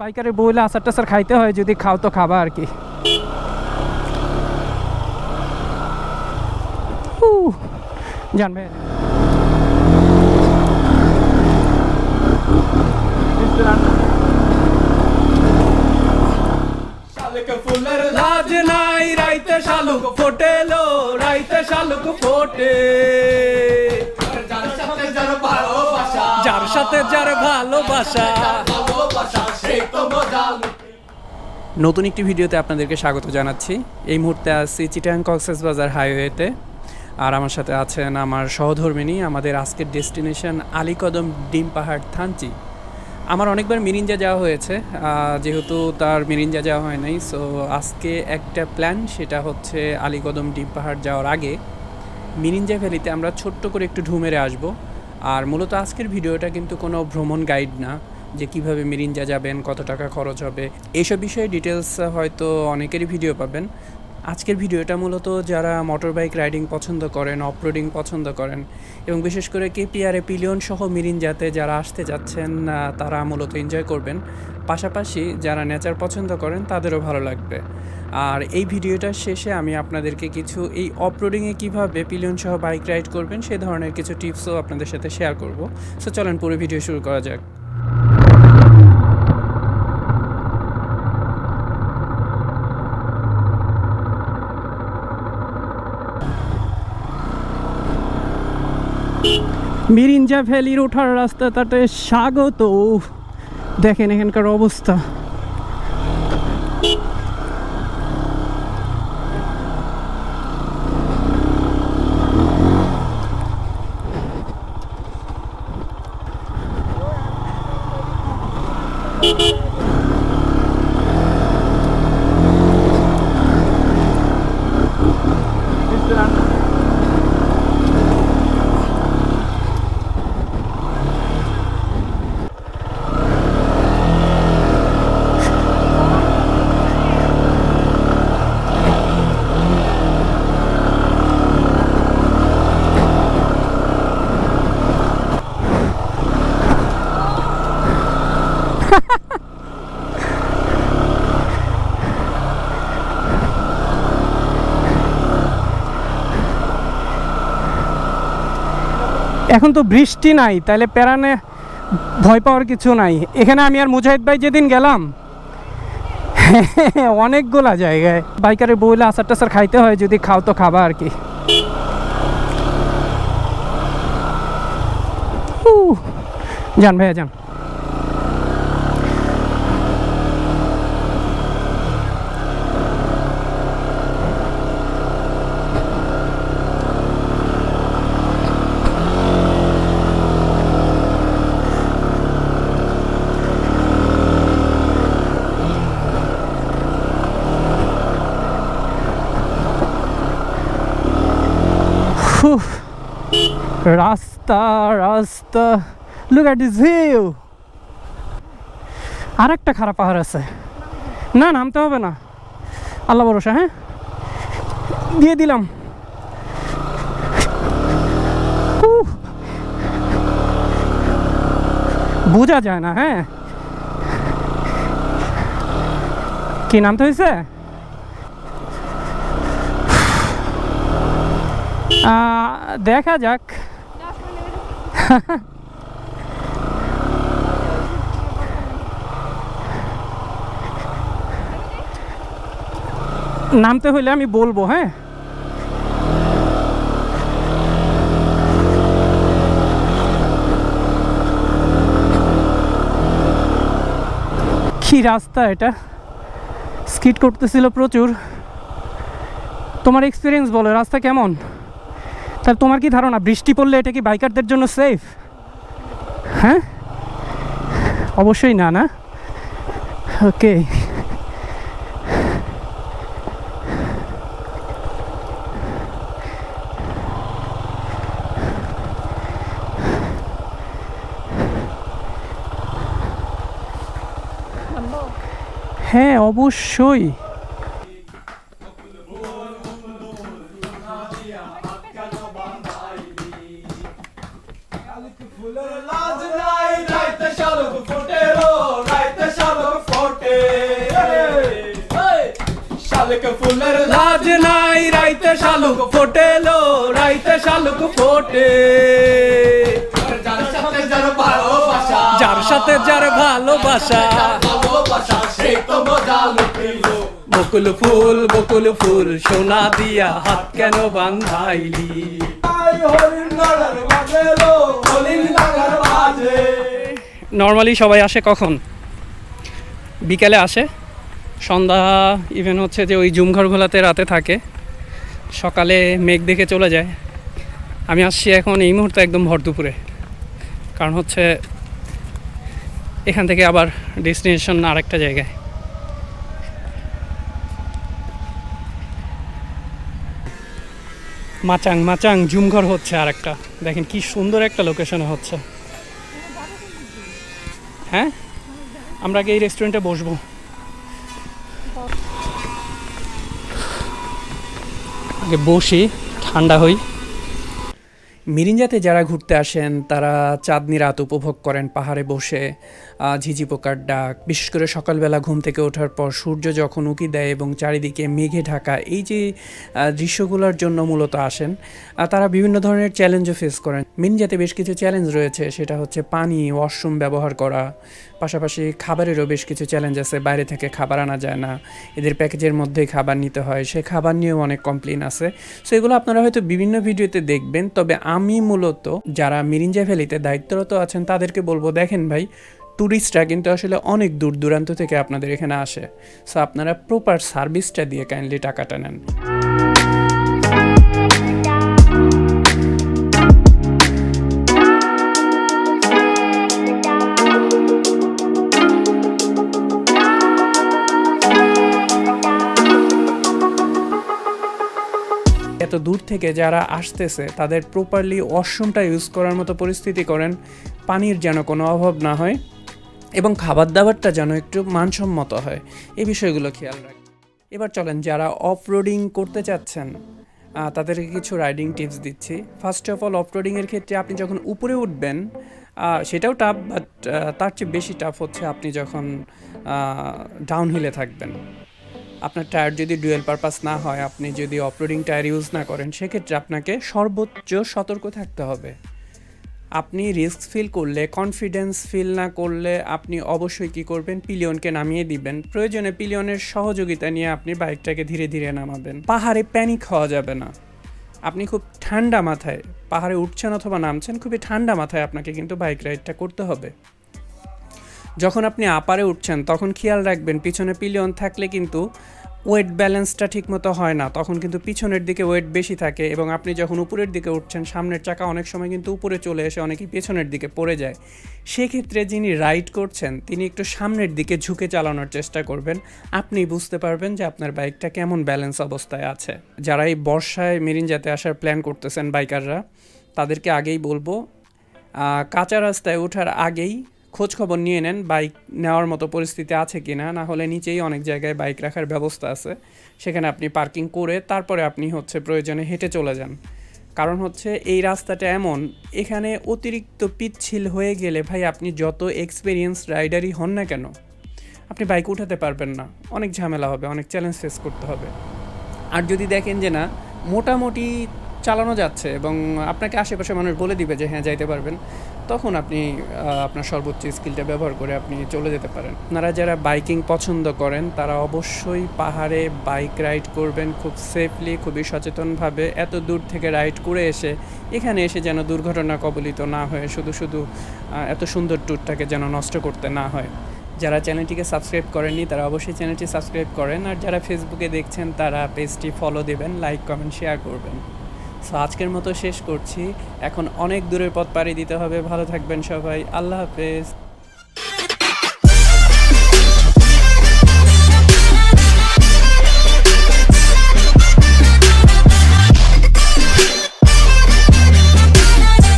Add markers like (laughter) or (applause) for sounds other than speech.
বাইকারে বইলে আচার টাচার খাইতে হয় যদি খাও তো খাবা আর কি। ফুলের লাজ নাই রাইতে শালুক ফোটেলো রাইতে শালুক ফোটে। যার সাথে যার ভালোবাসা যার সাথে যার ভালোবাসা নতুন একটি ভিডিওতে আপনাদেরকে স্বাগত জানাচ্ছি। এই মুহূর্তে আছি চিটাং কক্সেস বাজার হাইওয়েতে। আর আমার সাথে আছেন আমার সহধর্মিনী, আমাদের আজকের ডেস্টিনেশন আলীকদম ডিম পাহাড় থানচি। আমার অনেকবার মিরিঞ্জা যাওয়া হয়েছে যেহেতু তার মিরিঞ্জা যাওয়া হয় নাই সো আজকে একটা প্ল্যান সেটা হচ্ছে আলীকদম ডিম পাহাড় যাওয়ার আগে মিরিঞ্জা ভ্যালিতে আমরা ছোট্ট করে একটু ঢুমেরে আসব। আর মূলত আজকের ভিডিওটা কিন্তু কোনো ভ্রমণ গাইড না। যে কীভাবে মিরিঞ্জা যাবেন, কত টাকা খরচ হবে এইসব বিষয়ে ডিটেলস হয়তো অনেকেরই ভিডিও পাবেন। আজকের ভিডিওটা মূলত যারা মোটর বাইক রাইডিং পছন্দ করেন অফরোডিং পছন্দ করেন এবং বিশেষ করে কেপিআরে পিলিয়ন সহ মিরিঞ্জাতে যারা আসতে যাচ্ছেন তারা মূলত এনজয় করবেন। পাশাপাশি যারা নেচার পছন্দ করেন, তাদেরও ভালো লাগবে। আর এই ভিডিওটার শেষে আমি আপনাদেরকে কিছু এই অফরোডিংয়ে কীভাবে পিলিয়ন সহ বাইক রাইড করবেন, সে ধরনের কিছু টিপসও আপনাদের সাথে শেয়ার করব। সো চলেন পুরো ভিডিও শুরু করা যাক। মিরিঞ্জা ভ্যালির ওঠার রাস্তা তাতে স্বাগত। দেখেন এখানকার অবস্থা। এখন তো বৃষ্টি নাই, তাহলে প্যারানে ভয় পাওয়ার কিছু নাই। এখানে আমি আর মুজাহিদ ভাই যেদিন গেলাম, (laughs) অনেকগুলা জায়গায়। বাইকারে বইলে আসার টাসার খাইতে হয়, যদি খাও তো খাবা আর কি। যান ভাইয়া, যান। রাস্তা রাস্তা। লুক অ্যাট দিস ভিউ আর একটা খারাপ পাহাড় আছে। না, নামতে হবে না। আল্লাহ ভরসা হ্যাঁ? দিয়ে দিলাম। বোঝা যায় না হ্যাঁ? কি নামতে হয়েছে? দেখা যাক। (laughs) নামতে হইলে আমি বলব হ্যাঁ? কি রাস্তা এটা? স্কিট করতেছিল প্রচুর। তোমার এক্সপিরিয়েন্স বলো, রাস্তা কেমন? তাহলে তোমার কি ধারণা? বৃষ্টি পড়লে এটা কি বাইকারদের জন্য সেফ হ্যাঁ? অবশ্যই না না? ওকে। হ্যাঁ অবশ্যই। ফুলের লাজ নাই রাইতে শালক ফুটেলো রাইতে শালক ফোটে। যার সাথে যার ভালোবাসা বকুল ফুল বকুল ফুল সোনা দিয়া হাত কেন বান্ধাইলি? হরিণ নর্মালি সবাই আসে কখন? বিকেলে আসে। সন্ধ্যা ইভেন হচ্ছে যে ওই জুমঘরগুলোতে রাতে থাকে। সকালে মেঘ দেখে চলে যায়। আমি আসছি এখন এই মুহূর্তে একদম ভর দুপুরে কারণ হচ্ছে এখান থেকে আবার ডেস্টিনেশন আরেকটা জায়গায়। মাচাং মাচাং জুমঘর হচ্ছে আর একটা দেখেন কি সুন্দর একটা লোকেশনে হচ্ছে। হ্যাঁ? আমরা আগে এই রেস্টুরেন্টে বসবো। আগে বসি, ঠান্ডা হই। মিরিঞ্জাতে যারা ঘুরতে আসেন, তারা চাঁদনি রাত উপভোগ করেন পাহাড়ে বসে। ঝিঝি পোকার ডাক। বিশেষ করে সকালবেলা ঘুম থেকে ওঠার পর সূর্য যখন উঁকি দেয় এবং চারিদিকে মেঘে ঢাকা, এই যে দৃশ্যগুলোর জন্য মূলত আসেন। তারা বিভিন্ন ধরনের চ্যালেঞ্জও ফেস করেন। মিরিঞ্জাতে বেশ কিছু চ্যালেঞ্জ রয়েছে সেটা হচ্ছে পানি ওয়াশরুম ব্যবহার করা। পাশাপাশি খাবারেরও বেশ কিছু চ্যালেঞ্জ আছে, বাইরে থেকে খাবার আনা যায় না। এদের প্যাকেজের মধ্যেই খাবার নিতে হয়। সে খাবার নিয়েও অনেক কমপ্লেন আছে। সো এগুলো আপনারা হয়তো বিভিন্ন ভিডিওতে দেখবেন। তবে আমি মূলত যারা মিরিঞ্জা ভ্যালিতে দায়িত্বরত আছেন, তাদেরকে বলব, দেখেন ভাই ট্যুরিস্টরা কিন্তু আসলে অনেক দূর দূরান্ত থেকে আপনাদের এখানে আসে। সো আপনারা প্রপার সার্ভিসটা দিয়ে কাইন্ডলি টাকাটা নেন। এত দূর থেকে যারা আসতেছে, তাদের প্রপারলি ওয়াশরুমটা ইউজ করার মতো পরিস্থিতি করেন, পানির যেন কোনো অভাব না হয়। এবং খাবার দাবারটা যেন একটু মানসম্মত হয়। এই বিষয়গুলো খেয়াল রাখ এবার চলেন, যারা অফ রোডিং করতে চাচ্ছেন তাদেরকে কিছু রাইডিং টিপস দিচ্ছি। ফার্স্ট অফ অল অফ রোডিংয়ের ক্ষেত্রে আপনি যখন উপরে উঠবেন সেটাও টাফ বাট তার চেয়ে বেশি টাফ হচ্ছে আপনি যখন ডাউন হিলে থাকবেন। আপনার টায়ার যদি ডুয়েল পারপাস না হয়, আপনি যদি অফরোডিং টায়ার ইউজ না করেন, সেক্ষেত্রে আপনাকে সর্বোচ্চ সতর্ক থাকতে হবে। আপনি রিস্ক ফিল করলে কনফিডেন্স ফিল না করলে আপনি অবশ্যই কি করবেন? পিলিয়নকে নামিয়ে দিবেন। প্রয়োজনে পিলিয়নের সহযোগিতা নিয়ে আপনি বাইকটাকে ধীরে ধীরে নামাবেন। পাহাড়ে প্যানিক হওয়া যাবে না। আপনি খুব ঠান্ডা মাথায়, পাহাড়ে উঠছেন অথবা নামছেন, খুবই ঠান্ডা মাথায় আপনাকে কিন্তু বাইক রাইডটা করতে হবে। যখন আপনি আপারে উঠছেন, তখন খেয়াল রাখবেন, পিছনে পিলিয়ন থাকলে কিন্তু ওয়েট ব্যালেন্সটা ঠিকমতো হয় না। তখন কিন্তু পিছনের দিকে ওয়েট বেশি থাকে এবং আপনি যখন উপরের দিকে উঠছেন, সামনের চাকা অনেক সময় কিন্তু উপরে চলে এসে অনেকেই পেছনের দিকে পড়ে যায়। সেক্ষেত্রে যিনি রাইড করছেন, তিনি একটু সামনের দিকে ঝুঁকে চালানোর চেষ্টা করবেন। আপনি বুঝতে পারবেন যে আপনার বাইকটা কেমন ব্যালেন্স অবস্থায় আছে। যারা এই বর্ষায় মেরিনজাতে আসার প্ল্যান করতেছেন বাইকাররা তাদেরকে আগেই বলব কাঁচা রাস্তায় ওঠার আগেই খোঁজ খবর নিয়ে নেন, বাইক নেওয়ার মতো পরিস্থিতি আছে কি না না হলে নিচেই অনেক জায়গায় বাইক রাখার ব্যবস্থা আছে। সেখানে আপনি পার্কিং করে তারপরে আপনি হচ্ছে প্রয়োজনে হেঁটে চলে যান। কারণ হচ্ছে এই রাস্তাটা এমন, এখানে অতিরিক্ত পিচ্ছিল হয়ে গেলে ভাই আপনি যত এক্সপিরিয়েন্স রাইডারই হন না কেন, আপনি বাইক উঠাতে পারবেন না। অনেক ঝামেলা হবে, অনেক চ্যালেঞ্জ ফেস করতে হবে। আর যদি দেখেন যে না, মোটামুটি চালানো যাচ্ছে এবং আপনাকে আশেপাশে মানুষ বলে দিবে যে হ্যাঁ যাইতে পারবেন। তখন আপনি আপনার সর্বোচ্চ স্কিলটা ব্যবহার করে আপনি চলে যেতে পারেন। আপনারা যারা বাইকিং পছন্দ করেন, তারা অবশ্যই পাহাড়ে বাইক রাইড করবেন খুব সেফলি খুবই সচেতনভাবে, এত দূর থেকে রাইড করে এসে, এখানে এসে যেন দুর্ঘটনা কবলিত না হয়ে, শুধু শুধু এত সুন্দর ট্যুরটাকে যেন নষ্ট করতে না হয়। যারা চ্যানেলটিকে সাবস্ক্রাইব করেননি, তারা অবশ্যই চ্যানেলটি সাবস্ক্রাইব করেন। আর যারা ফেসবুকে দেখছেন, তারা পেজটি ফলো দেবেন লাইক কমেন্ট শেয়ার করবেন। সো আজকের মতো শেষ করছি। এখন অনেক দূরের পথ পাড়ি দিতে হবে। ভালো থাকবেন সবাই। আল্লাহ হাফেজ।